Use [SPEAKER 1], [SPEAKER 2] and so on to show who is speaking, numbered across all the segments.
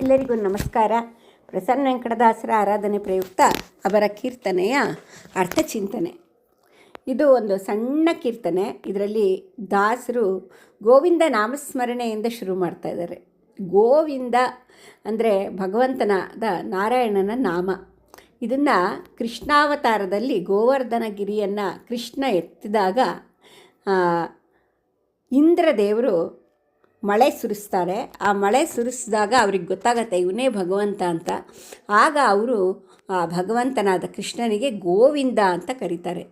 [SPEAKER 1] ಎಲ್ಲರಿಗೂ ನಮಸ್ಕಾರ. ಪ್ರಸನ್ನ ವೆಂಕಟದಾಸರ ಆರಾಧನೆ ಪ್ರಯುಕ್ತ ಅವರ ಕೀರ್ತನೆಯ ಅರ್ಥಚಿಂತನೆ ಇದು ಒಂದು ಸಣ್ಣ ಕೀರ್ತನೆ. ಇದರಲ್ಲಿ ದಾಸರು ಗೋವಿಂದ ನಾಮಸ್ಮರಣೆಯಿಂದ ಶುರು ಮಾಡ್ತಾ ಇದ್ದಾರೆ. ಗೋವಿಂದ ಅಂದರೆ ಭಗವಂತನಾದ ನಾರಾಯಣನ ನಾಮ. ಇದನ್ನು ಕೃಷ್ಣಾವತಾರದಲ್ಲಿ ಗೋವರ್ಧನಗಿರಿಯನ್ನು ಕೃಷ್ಣ ಎತ್ತಿದಾಗ ಇಂದ್ರದೇವರು ಮಳೆ ಸುರಿಸ್ತಾರೆ. ಆ ಮಳೆ ಸುರಿಸಿದಾಗ ಅವ್ರಿಗೆ ಗೊತ್ತಾಗತ್ತೆ ಇವನೇ ಭಗವಂತ ಅಂತ. ಆಗ ಅವರು, ಆ ಭಗವಂತನಾದ ಕೃಷ್ಣನಿಗೆ ಗೋವಿಂದ ಅಂತ ಕರೀತಾರೆ.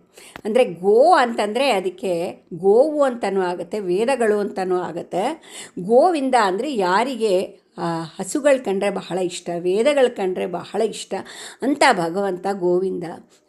[SPEAKER 1] ಅಂದರೆ ಗೋ ಅಂತಂದರೆ ಅದಕ್ಕೆ ಗೋವು ಅಂತಲೂ ಆಗುತ್ತೆ, ವೇದಗಳು ಅಂತಲೂ ಆಗುತ್ತೆ. ಗೋವಿಂದ ಅಂದರೆ ಯಾರಿಗೆ? ಹಸುಗಳು ಕಂಡ್ರೆ ಬಹಳ ಇಷ್ಟ, ವೇದಗಳು ಕಂಡ್ರೆ ಬಹಳ ಇಷ್ಟ ಅಂತ ಭಗವಂತ ಗೋವಿಂದ.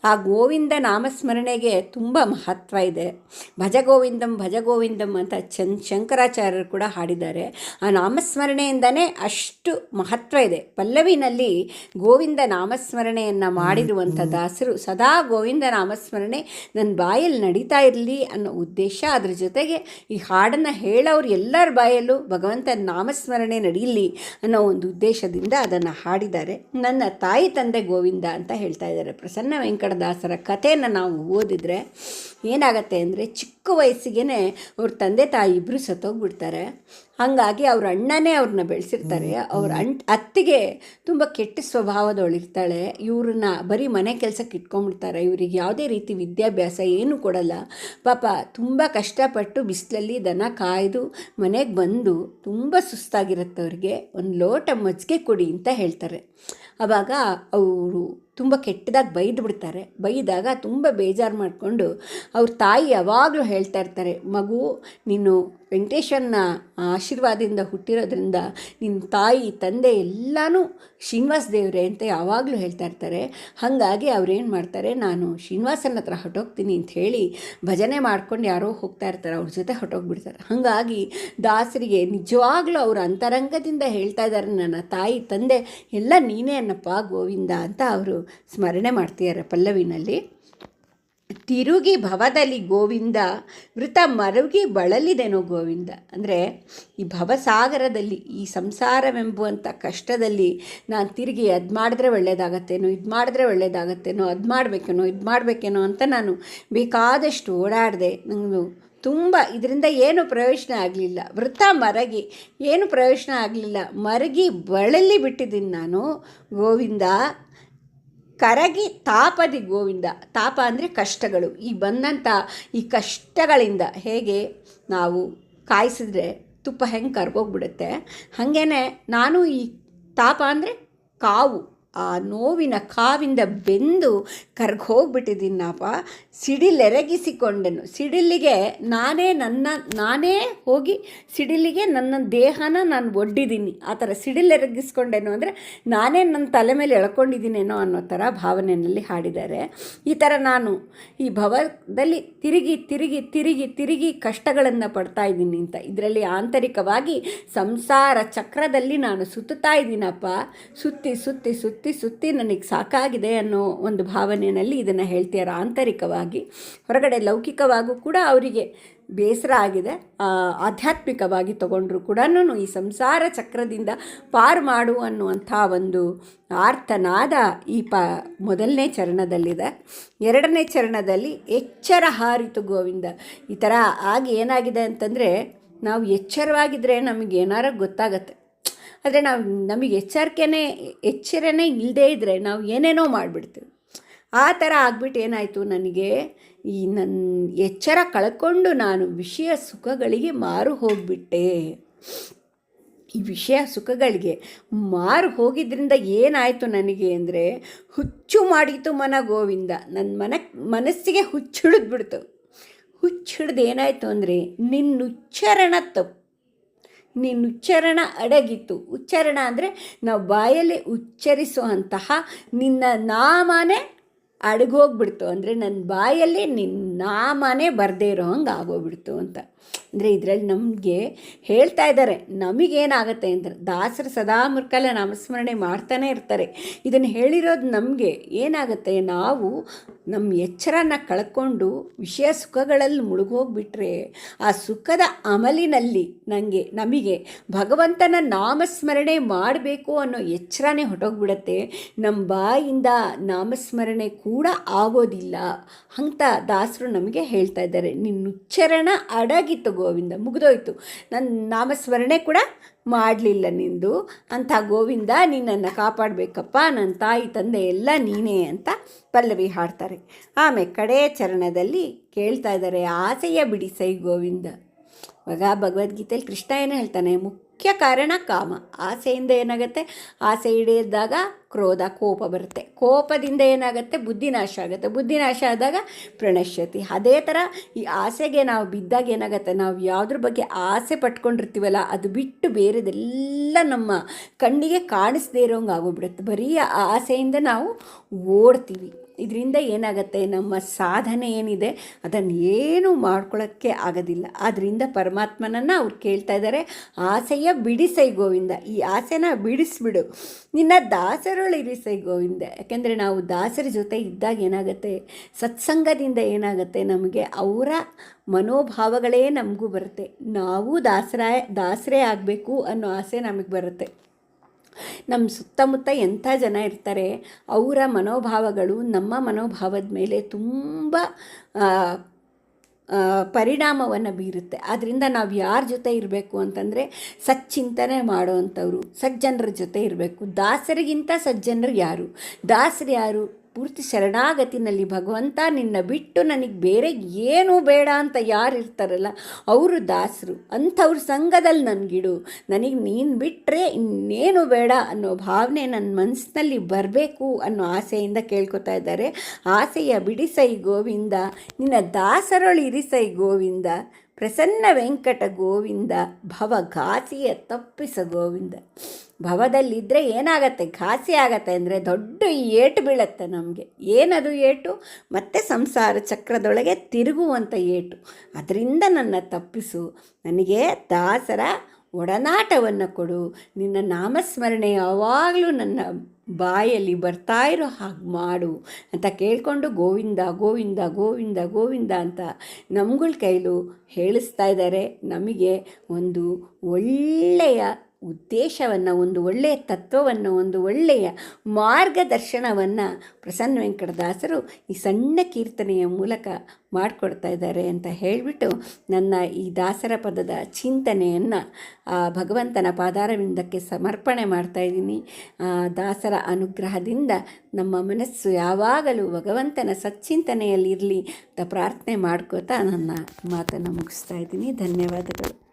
[SPEAKER 1] ಆ ಗೋವಿಂದ ನಾಮಸ್ಮರಣೆಗೆ ತುಂಬ ಮಹತ್ವ ಇದೆ. ಭಜ ಗೋವಿಂದಂ ಭಜ ಗೋವಿಂದಂ ಅಂತ ಚನ್, ಶಂಕರಾಚಾರ್ಯರು ಕೂಡ ಹಾಡಿದ್ದಾರೆ. ಆ ನಾಮಸ್ಮರಣೆಯಿಂದನೇ ಅಷ್ಟು ಮಹತ್ವ ಇದೆ. ಪಲ್ಲವಿನಲ್ಲಿ ಗೋವಿಂದ ನಾಮಸ್ಮರಣೆಯನ್ನು ಮಾಡಿರುವಂಥ ದಾಸರು ಸದಾ ಗೋವಿಂದ ನಾಮಸ್ಮರಣೆ ನನ್ನ ಬಾಯಲ್ಲಿ ನಡೀತಾ ಇರಲಿ ಅನ್ನೋ ಉದ್ದೇಶ ಅದ್ರ ಜೊತೆಗೆ ಈ ಹಾಡನ್ನು ಹೇಳೋರು ಎಲ್ಲರ ಬಾಯಲ್ಲೂ ಭಗವಂತನ ನಾಮಸ್ಮರಣೆ ನಡೀಲಿ ಅನ್ನೋ ಒಂದು ಉದ್ದೇಶದಿಂದ ಅದನ್ನು ಹಾಡಿದ್ದಾರೆ. ನನ್ನ ತಾಯಿ ತಂದೆ ಗೋವಿಂದ ಅಂತ ಹೇಳ್ತಾ ಇದ್ದಾರೆ. ಪ್ರಸನ್ನ ವೆಂಕಟದಾಸರ ಕಥೆಯನ್ನು ನಾವು ಓದಿದರೆ ಏನಾಗತ್ತೆ ಅಂದರೆ ಚಿಕ್ಕ ವಯಸ್ಸಿಗೆ ಅವ್ರ ತಂದೆ ತಾಯಿ ಇಬ್ಬರು ಸತ್ತೋಗ್ಬಿಡ್ತಾರೆ. ಹಾಗಾಗಿ ಅವ್ರ ಅಣ್ಣನೇ ಅವ್ರನ್ನ ಬೆಳೆಸಿರ್ತಾರೆ. ಅವ್ರ ಅಣ್ ಅತ್ತಿಗೆ ತುಂಬ ಕೆಟ್ಟ ಸ್ವಭಾವದವಳಿರ್ತಾಳೆ ಇವ್ರನ್ನ ಬರೀ ಮನೆ ಕೆಲಸಕ್ಕೆ ಇಟ್ಕೊಂಡ್ಬಿಡ್ತಾರೆ ಇವ್ರಿಗೆ ಯಾವುದೇ ರೀತಿ ವಿದ್ಯಾಭ್ಯಾಸ ಏನೂ ಕೊಡಲ್ಲ. ಪಾಪ ತುಂಬ ಕಷ್ಟಪಟ್ಟು ಬಿಸಿಲಲ್ಲಿ ದನ ಕಾಯ್ದು ಮನೆಗೆ ಬಂದು ತುಂಬ ಸುಸ್ತಾಗಿರುತ್ತೆ ಅವ್ರಿಗೆ. ಒಂದು ಲೋಟ ಮಜ್ಜಿಗೆ ಕೊಡಿ ಅಂತ ಹೇಳ್ತಾರೆ. ಆವಾಗ ಅವರು ತುಂಬ ಕೆಟ್ಟದಾಗಿ ಬೈದು ಬಿಡ್ತಾರೆ ಬೈದಾಗ ತುಂಬ ಬೇಜಾರು ಮಾಡಿಕೊಂಡು ಅವ್ರ ತಾಯಿ ಯಾವಾಗಲೂ ಹೇಳ್ತಾ ಇರ್ತಾರೆ ಮಗು ನೀನು ವೆಂಕಟೇಶನ ಆಶೀರ್ವಾದದಿಂದ ಹುಟ್ಟಿರೋದ್ರಿಂದ ನಿನ್ನ ತಾಯಿ, ತಂದೆ ಎಲ್ಲನೂ ಶ್ರೀನಿವಾಸ ದೇವರೇ ಅಂತ ಯಾವಾಗಲೂ ಹೇಳ್ತಾ ಇರ್ತಾರೆ. ಹಾಗಾಗಿ ಅವ್ರೇನು ಮಾಡ್ತಾರೆ, ನಾನು ಶ್ರೀನಿವಾಸನ ಹತ್ರ ಹೊಟ್ಟೋಗ್ತೀನಿ ಅಂತ ಹೇಳಿ ಭಜನೆ ಮಾಡ್ಕೊಂಡು ಯಾರೋ ಹೋಗ್ತಾ ಇರ್ತಾರೆ, ಅವ್ರ ಜೊತೆ ಹೊಟ್ಟೋಗ್ಬಿಡ್ತಾರೆ ಹಾಗಾಗಿ ದಾಸರಿಗೆ ನಿಜವಾಗ್ಲೂ ಅವರು ಅಂತರಂಗದಿಂದ ಹೇಳ್ತಾ ಇದ್ದಾರೆ ನನ್ನ ತಾಯಿ, ತಂದೆ, ಎಲ್ಲ ನೀನೇ ಅನ್ನಪ್ಪ ಗೋವಿಂದ ಅಂತ ಅವರು ಸ್ಮರಣೆ ಮಾಡ್ತಿದ್ದಾರೆ ಪಲ್ಲವಿನಲ್ಲಿ. ತಿರುಗಿ ಭವದಲ್ಲಿ ಗೋವಿಂದ, ಮೃತ ಮರುಗಿ ಬಳಲಿದೆನೋ ಗೋವಿಂದ. ಅಂದರೆ ಈ ಭವಸಾಗರದಲ್ಲಿ, ಈ ಸಂಸಾರವೆಂಬುವಂಥ ಕಷ್ಟದಲ್ಲಿ ನಾನು ತಿರುಗಿ ಅದು ಮಾಡಿದ್ರೆ ಒಳ್ಳೇದಾಗತ್ತೇನೋ, ಇದು ಮಾಡಿದ್ರೆ ಒಳ್ಳೇದಾಗತ್ತೇನೋ, ಅದು ಮಾಡಬೇಕೇನೋ, ಇದು ಮಾಡಬೇಕೇನೋ ಅಂತ ನಾನು ಬೇಕಾದಷ್ಟು ಓಡಾಡಿದೆ. ನಾನು ತುಂಬ ಇದರಿಂದ ಏನು ಪ್ರಯೋಜನ ಆಗಲಿಲ್ಲ. ವೃತ್ತ ಮರಗಿ, ಏನು ಪ್ರಯೋಜನ ಆಗಲಿಲ್ಲ. ಮರಗಿ ಬಳಲಿ ಬಿಟ್ಟಿದ್ದೀನಿ ನಾನು. ಗೋವಿಂದ ಕರಗಿ ತಾಪದಿ ಗೋವಿಂದ. ತಾಪ ಅಂದರೆ ಕಷ್ಟಗಳು. ಈ ಬಂದಂಥ ಈ ಕಷ್ಟಗಳಿಂದ ಹೇಗೆ ನಾವು ಕಾಯಿಸಿದ್ರೆ ತುಪ್ಪ ಹೆಂಗೆ ಕರ್ಗೋಗ್ಬಿಡುತ್ತೆ? ಹಾಗೇ ನಾನು ಈ ತಾಪ ಅಂದರೆ ಕಾವು. ಆ ನೋವಿನ ಕಾವಿಂದ ಬೆಂದು ಕರ್ಗೋಗ್ಬಿಟ್ಟಿದ್ದೀನಪ್ಪ. ಸಿಡಿಲೆರಗಿಸಿಕೊಂಡೆನು. ಸಿಡಿಲಿಗೆ ನಾನೇ ನನ್ನ, ನಾನೇ ಹೋಗಿ ಸಿಡಿಲಿಗೆ ನನ್ನ ದೇಹನ ನಾನು ಒಡ್ಡಿದ್ದೀನಿ. ಆ ಥರ ಸಿಡಿಲೆರಗಿಸ್ಕೊಂಡೇನು ಅಂದರೆ ನಾನೇ ನನ್ನ ತಲೆ ಮೇಲೆ ಎಳ್ಕೊಂಡಿದ್ದೀನೇನೋ ಅನ್ನೋ ಥರ ಭಾವನೆಯಲ್ಲಿ ಹಾಡಿದ್ದಾರೆ. ಈ ಥರ ನಾನು ಈ ಭವದಲ್ಲಿ ತಿರುಗಿ ತಿರುಗಿ ತಿರುಗಿ ತಿರುಗಿ ಕಷ್ಟಗಳನ್ನು ಪಡ್ತಾ ಇದ್ದೀನಿ ಅಂತ. ಇದರಲ್ಲಿ ಆಂತರಿಕವಾಗಿ ಸಂಸಾರ ಚಕ್ರದಲ್ಲಿ ನಾನು ಸುತ್ತುತ್ತಾ ಇದ್ದೀನಪ್ಪ. ಸುತ್ತಿ ಸುತ್ತಿ ಸುತ್ತಿ ಸುತ್ತಿ ನನಗೆ ಸಾಕಾಗಿದೆ ಅನ್ನೋ ಒಂದು ಭಾವನೆಯಲ್ಲಿ ಇದನ್ನು ಹೇಳ್ತೀಯಾರ ಆಂತರಿಕವಾಗಿ. ಹೊರಗಡೆ ಲೌಕಿಕವಾಗೂ ಕೂಡ ಅವರಿಗೆ ಬೇಸರ ಆಗಿದೆ. ಆಧ್ಯಾತ್ಮಿಕವಾಗಿ ತಗೊಂಡ್ರು ಕೂಡ ಈ ಸಂಸಾರ ಚಕ್ರದಿಂದ ಪಾರು ಮಾಡು ಅನ್ನುವಂಥ ಒಂದು ಆರ್ತನಾದ ಈ ಪ, ಮೊದಲನೇ ಚರಣದಲ್ಲಿದೆ. ಎರಡನೇ ಚರಣದಲ್ಲಿ ಎಚ್ಚರ ಹಾರಿತು ಗೋವಿಂದ. ಈ ಥರ ಆಗಿ ಏನಾಗಿದೆ ಅಂತಂದರೆ ನಾವು ಎಚ್ಚರವಾಗಿದ್ದರೆ ನಮಗೆ ಏನಾರ ಗೊತ್ತಾಗತ್ತೆ. ಆದರೆ ನಾವು ನಮಗೆ ಎಚ್ಚರಿಕೆನೇ, ಎಚ್ಚರನೇ ಇಲ್ಲದೇ ಇದ್ದರೆ ನಾವು ಏನೇನೋ ಮಾಡಿಬಿಡ್ತೀವಿ. ಆ ಥರ ಆಗ್ಬಿಟ್ಟು ಏನಾಯಿತು ನನಗೆ, ಈ ನನ್ನ ಎಚ್ಚರ ಕಳ್ಕೊಂಡು ನಾನು ವಿಷಯ ಸುಖಗಳಿಗೆ ಮಾರು ಹೋಗಿಬಿಟ್ಟೆ. ಈ ವಿಷಯ ಸುಖಗಳಿಗೆ ಮಾರು ಹೋಗಿದ್ದರಿಂದ ಏನಾಯಿತು ನನಗೆ ಅಂದರೆ, ಹುಚ್ಚು ಮಾಡಿತು ಮನ ಗೋವಿಂದ. ನನ್ನ ಮನ, ಮನಸ್ಸಿಗೆ ಹುಚ್ಚಿಡಿದ್ಬಿಡ್ತು ಹುಚ್ಚಿಡ್ದು ಏನಾಯಿತು ಅಂದರೆ ನಿನ್ನ ಉಚ್ಚಾರಣ ತಪ್ಪು. ನಿನ್ನ ಉಚ್ಚಾರಣ ಅಡಗಿತ್ತು. ಉಚ್ಚಾರಣ ಅಂದರೆ ನಾವು ಬಾಯಲ್ಲಿ ಉಚ್ಚರಿಸುವಂತಹ ನಿನ್ನ ನಾಮನೇ ಅಡಗೋಗ್ಬಿಡ್ತು. ಅಂದರೆ ನನ್ನ ಬಾಯಲ್ಲಿ ನಿನ್ನ ನಾಮನೇ ಬರದೇ ಇರೋ ಹಂಗೆ ಆಗೋಗ್ಬಿಡ್ತು ಅಂತ. ಅಂದರೆ ಇದರಲ್ಲಿ ನಮಗೆ ಹೇಳ್ತಾ ಇದ್ದಾರೆ, ನಮಗೇನಾಗುತ್ತೆ ಅಂದರೆ ದಾಸರು ಸದಾ ಮುರ್ಕಾಲ ನಾಮಸ್ಮರಣೆ ಮಾಡ್ತಾನೆ ಇರ್ತಾರೆ. ಇದನ್ನು ಹೇಳಿರೋದು ನಮಗೆ ಏನಾಗುತ್ತೆ, ನಾವು ನಮ್ಮ ಎಚ್ಚರನ ಕಳ್ಕೊಂಡು ವಿಷಯ ಸುಖಗಳಲ್ಲಿ ಮುಳುಗೋಗ್ಬಿಟ್ರೆ ಆ ಸುಖದ ಅಮಲಿನಲ್ಲಿ ನನಗೆ ನಮಗೆ ಭಗವಂತನ ನಾಮಸ್ಮರಣೆ ಮಾಡಬೇಕು ಅನ್ನೋ ಎಚ್ಚರನೇ ಹೊಟ್ಟೋಗ್ಬಿಡತ್ತೆ ನಮ್ಮ ಬಾಯಿಂದ ನಾಮಸ್ಮರಣೆ ಕೂಡ ಆಗೋದಿಲ್ಲ ಅಂತ ದಾಸರು ನಮಗೆ ಹೇಳ್ತಾ ಇದ್ದಾರೆ. ನಿನ್ನ ಉಚ್ಚರಣ ಅಡಗಿತ್ತು ಗೋವಿಂದ, ಮುಗಿದೋಯ್ತು. ನನ್ನ ನಾಮಸ್ಮರಣೆ ಕೂಡ ಮಾಡಲಿಲ್ಲ ನಿಂದು. ಅಂಥ ಗೋವಿಂದ ನಿನ್ನನ್ನು ಕಾಪಾಡಬೇಕಪ್ಪ ನನ್ನ ತಾಯಿ ತಂದೆ ಎಲ್ಲ ನೀನೇ ಅಂತ ಪಲ್ಲವಿ ಹಾಡ್ತಾರೆ. ಆಮೇಲೆ ಕಡೆ ಚರಣದಲ್ಲಿ ಕೇಳ್ತಾ ಇದ್ದಾರೆ, ಆಸೆಯ ಬಿಡಿಸೈ ಗೋವಿಂದ. ಇವಾಗ ಭಗವದ್ಗೀತೆಯಲ್ಲಿ ಕೃಷ್ಣ ಏನು ಹೇಳ್ತಾನೆ? ಮುಖ್ಯ ಕಾರಣ ಕಾಮ. ಆಸೆಯಿಂದ ಏನಾಗುತ್ತೆ? ಆಸೆ ಹಿಡಿದಾಗ ಕ್ರೋಧ, ಕೋಪ ಬರುತ್ತೆ. ಕೋಪದಿಂದ ಏನಾಗುತ್ತೆ? ಬುದ್ಧಿ ನಾಶ ಆಗುತ್ತೆ. ಬುದ್ಧಿ ನಾಶ ಆದಾಗ ಪ್ರಣಶ್ಯತಿ. ಅದೇ ಥರ ಈ ಆಸೆಗೆ ನಾವು ಬಿದ್ದಾಗ ಏನಾಗುತ್ತೆ? ನಾವು ಯಾವುದ್ರ ಬಗ್ಗೆ ಆಸೆ ಪಟ್ಕೊಂಡಿರ್ತೀವಲ್ಲ, ಅದು ಬಿಟ್ಟು ಬೇರೆದೆಲ್ಲ ನಮ್ಮ ಕಣ್ಣಿಗೆ ಕಾಣಿಸ್ದೇ ಇರೋಂಗೆ ಆಗೋಗ್ಬಿಡುತ್ತೆ. ಬರೀ ಆಸೆಯಿಂದ ನಾವು ಓಡ್ತೀವಿ. ಇದರಿಂದ ಏನಾಗುತ್ತೆ? ನಮ್ಮ ಸಾಧನೆ ಏನಿದೆ? ಅದನ್ನು ಏನೂ ಮಾಡ್ಕೊಳ್ಳೋಕ್ಕೆ ಆಗೋದಿಲ್ಲ. ಆದ್ದರಿಂದ ಪರಮಾತ್ಮನನ್ನು ಅವ್ರು ಕೇಳ್ತಾ ಇದ್ದಾರೆ ಆಸೆಯ ಬಿಡಿಸೈ ಗೋವಿಂದ ಈ ಆಸೆನ ಬಿಡಿಸ್ಬಿಡು. ನಿನ್ನ ದಾಸರೊಳಿರಿಸೈ ಗೋವಿಂದ ಯಾಕೆಂದರೆ ನಾವು ದಾಸರ ಜೊತೆ ಇದ್ದಾಗ ಏನಾಗುತ್ತೆ? ಸತ್ಸಂಗದಿಂದ ಏನಾಗುತ್ತೆ? ನಮಗೆ ಅವರ ಮನೋಭಾವಗಳೇ ನಮಗೂ ಬರುತ್ತೆ. ನಾವು ದಾಸರ ದಾಸರೇ ಆಗಬೇಕು ಅನ್ನೋ ಆಸೆ ನಮಗೆ ಬರುತ್ತೆ. ನಮ್ಮ ಸುತ್ತಮುತ್ತ ಎಂಥ ಜನ ಇರ್ತಾರೆ, ಅವರ ಮನೋಭಾವಗಳು ನಮ್ಮ ಮನೋಭಾವದ ಮೇಲೆ ತುಂಬ ಪರಿಣಾಮವನ್ನು ಬೀರುತ್ತೆ. ಆದ್ದರಿಂದ ನಾವು ಯಾರ ಜೊತೆ ಇರಬೇಕು ಅಂತಂದರೆ ಸಚ್ಚಿಂತನೆ ಮಾಡೋವಂಥವ್ರು, ಸಜ್ಜನರ ಜೊತೆ ಇರಬೇಕು. ದಾಸರಿಗಿಂತ ಸಜ್ಜನರು ಯಾರು? ದಾಸರು ಯಾರು? ಪೂರ್ತಿ ಶರಣಾಗತಿನಲ್ಲಿ ಭಗವಂತ ನಿನ್ನ ಬಿಟ್ಟು ನನಗೆ ಬೇರೆ ಏನೂ ಬೇಡ ಅಂತ ಯಾರು ಇರ್ತಾರಲ್ಲ ಅವರು ದಾಸರು. ಅಂಥವ್ರ ಸಂಘದಲ್ಲಿ ನನಗಿಡು. ನನಗೆ ನೀನು ಬಿಟ್ಟರೆ ಇನ್ನೇನು ಬೇಡ ಅನ್ನೋ ಭಾವನೆ ನನ್ನ ಮನಸ್ಸಿನಲ್ಲಿ ಬರಬೇಕು ಅನ್ನೋ ಆಸೆಯಿಂದ ಕೇಳ್ಕೊತಾ ಇದ್ದಾರೆ. ಆಸೆಯ ಬಿಡಿಸೈ ಗೋವಿಂದ, ನಿನ್ನ ದಾಸರೊಳು ಇರಿಸೈ ಗೋವಿಂದ, ಪ್ರಸನ್ನ ವೆಂಕಟ ಗೋವಿಂದ ಭವಘಾಸಿಯ ತಪ್ಪಿಸ ಗೋವಿಂದ. ಭವದಲ್ಲಿದ್ದರೆ ಏನಾಗತ್ತೆ? ಘಾಸಿ ಆಗತ್ತೆ ಅಂದರೆ ದೊಡ್ಡ ಏಟು ಬೀಳತ್ತೆ ನಮಗೆ. ಏನದು ಏಟು? ಮತ್ತೆ ಸಂಸಾರ ಚಕ್ರದೊಳಗೆ ತಿರುಗುವಂಥ ಏಟು. ಅದರಿಂದ ನನ್ನ ತಪ್ಪಿಸು. ನನಗೆ ದಾಸರ ಒಡನಾಟವನ್ನು ಕೊಡು. ನಿನ್ನ ನಾಮಸ್ಮರಣೆ ಯಾವಾಗಲೂ ನನ್ನ ಬಾಯಲ್ಲಿ ಬರ್ತಾ ಇರೋ ಹಾಗೆ ಮಾಡು ಅಂತ ಕೇಳಿಕೊಂಡು ಗೋವಿಂದ ಗೋವಿಂದ ಗೋವಿಂದ ಗೋವಿಂದ ಅಂತ ನಮ್ಗಳ ಕೈಲೂ ಹೇಳಿಸ್ತಾ ಇದ್ದಾರೆ ನಮಗೆ ಒಂದು ಒಳ್ಳೆಯ ಉದ್ದೇಶವನ್ನು, ಒಂದು ಒಳ್ಳೆಯ ತತ್ವವನ್ನು, ಒಂದು ಒಳ್ಳೆಯ ಮಾರ್ಗದರ್ಶನವನ್ನು ಪ್ರಸನ್ನ ವೆಂಕಟದಾಸರು ಈ ಸಣ್ಣ ಕೀರ್ತನೆಯ ಮೂಲಕ ಮಾಡಿಕೊಡ್ತಾ ಇದ್ದಾರೆ ಅಂತ ಹೇಳಿಬಿಟ್ಟು ನನ್ನ ಈ ದಾಸರ ಪದದ ಚಿಂತನೆಯನ್ನು, ಆ, ಭಗವಂತನ ಪಾದಾರವಿಂದಕ್ಕೆ ಸಮರ್ಪಣೆ ಮಾಡ್ತಾ ಇದ್ದೀನಿ. ದಾಸರ ಅನುಗ್ರಹದಿಂದ ನಮ್ಮ ಮನಸ್ಸು ಯಾವಾಗಲೂ ಭಗವಂತನ ಸಚ್ಚಿಂತನೆಯಲ್ಲಿರಲಿ ಅಂತ ಪ್ರಾರ್ಥನೆ ಮಾಡ್ಕೋತಾ ನನ್ನ ಮಾತನ್ನು ಮುಗಿಸ್ತಾ ಇದ್ದೀನಿ. ಧನ್ಯವಾದಗಳು.